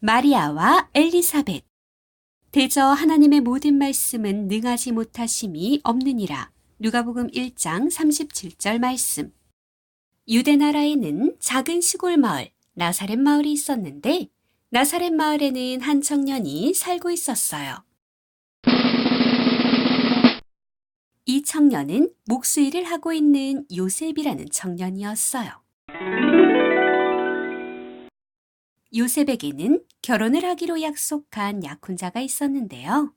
마리아와 엘리사벳. 대저 하나님의 모든 말씀은 능하지 못하심이 없느니라. 누가복음 1장 37절 말씀. 유대 나라에는 작은 시골 마을, 나사렛 마을이 있었는데 나사렛 마을에는 한 청년이 살고 있었어요. 이 청년은 목수 일을 하고 있는 요셉이라는 청년이었어요. 요셉에게는 결혼을 하기로 약속한 약혼자가 있었는데요.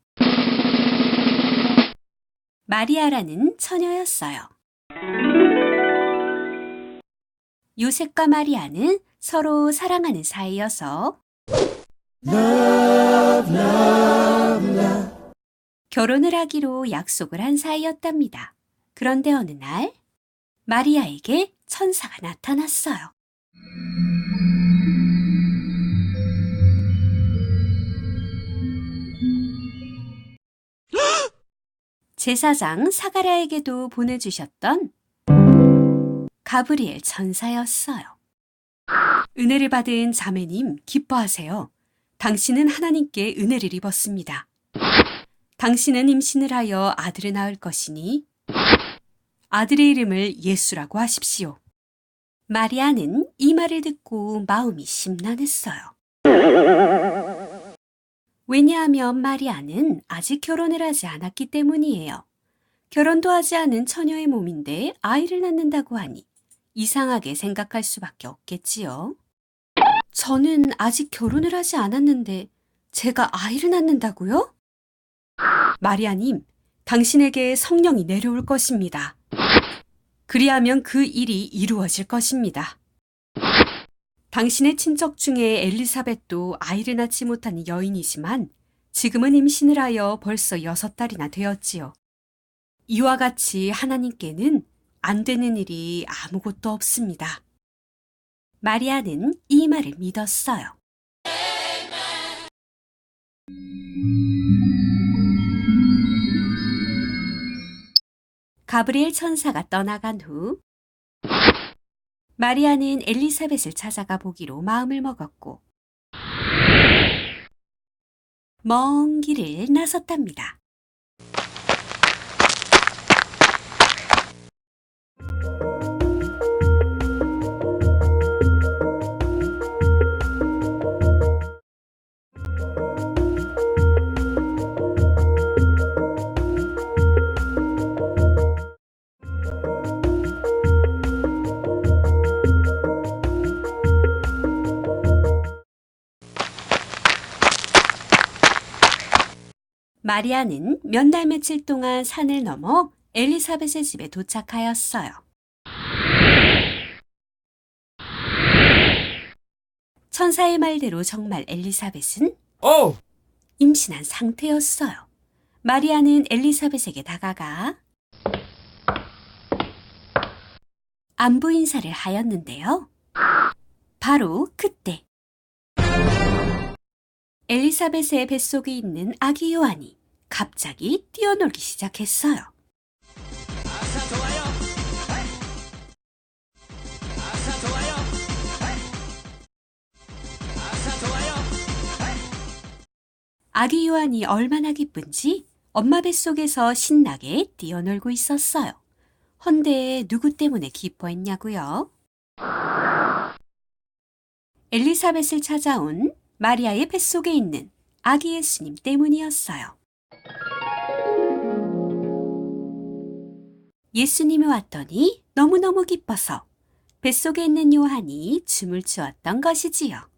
마리아라는 처녀였어요. 요셉과 마리아는 서로 사랑하는 사이여서 결혼을 하기로 약속을 한 사이였답니다. 그런데 어느 날 마리아에게 천사가 나타났어요. 제사장 사가랴에게도 보내주셨던 가브리엘 천사였어요. 은혜를 받은 자매님 기뻐하세요. 당신은 하나님께 은혜를 입었습니다. 당신은 임신을 하여 아들을 낳을 것이니 아들의 이름을 예수라고 하십시오. 마리아는 이 말을 듣고 마음이 심란했어요. 왜냐하면 마리아는 아직 결혼을 하지 않았기 때문이에요. 결혼도 하지 않은 처녀의 몸인데 아이를 낳는다고 하니 이상하게 생각할 수밖에 없겠지요. 저는 아직 결혼을 하지 않았는데 제가 아이를 낳는다고요? 마리아님, 당신에게 성령이 내려올 것입니다. 그리하면 그 일이 이루어질 것입니다. 당신의 친척 중에 엘리사벳도 아이를 낳지 못한 여인이지만 지금은 임신을 하여 벌써 여섯 달이나 되었지요. 이와 같이 하나님께는 안 되는 일이 아무것도 없습니다. 마리아는 이 말을 믿었어요. 가브리엘 천사가 떠나간 후 마리아는 엘리사벳을 찾아가 보기로 마음을 먹었고 먼 길을 나섰답니다. 마리아는 몇 날 며칠 동안 산을 넘어 엘리사벳의 집에 도착하였어요. 천사의 말대로 정말 엘리사벳은 어, 임신한 상태였어요. 마리아는 엘리사벳에게 다가가 안부 인사를 하였는데요. 바로 그때 엘리사벳의 뱃속에 있는 아기 요한이 갑자기 뛰어놀기 시작했어요. 아기 요한이 얼마나 기쁜지 엄마 뱃속에서 신나게 뛰어놀고 있었어요. 헌데 누구 때문에 기뻐했냐고요? 엘리사벳을 찾아온 마리아의 뱃속에 있는 아기 예수님 때문이었어요. 예수님이 왔더니 너무너무 기뻐서 뱃속에 있는 요한이 춤을 추었던 것이지요.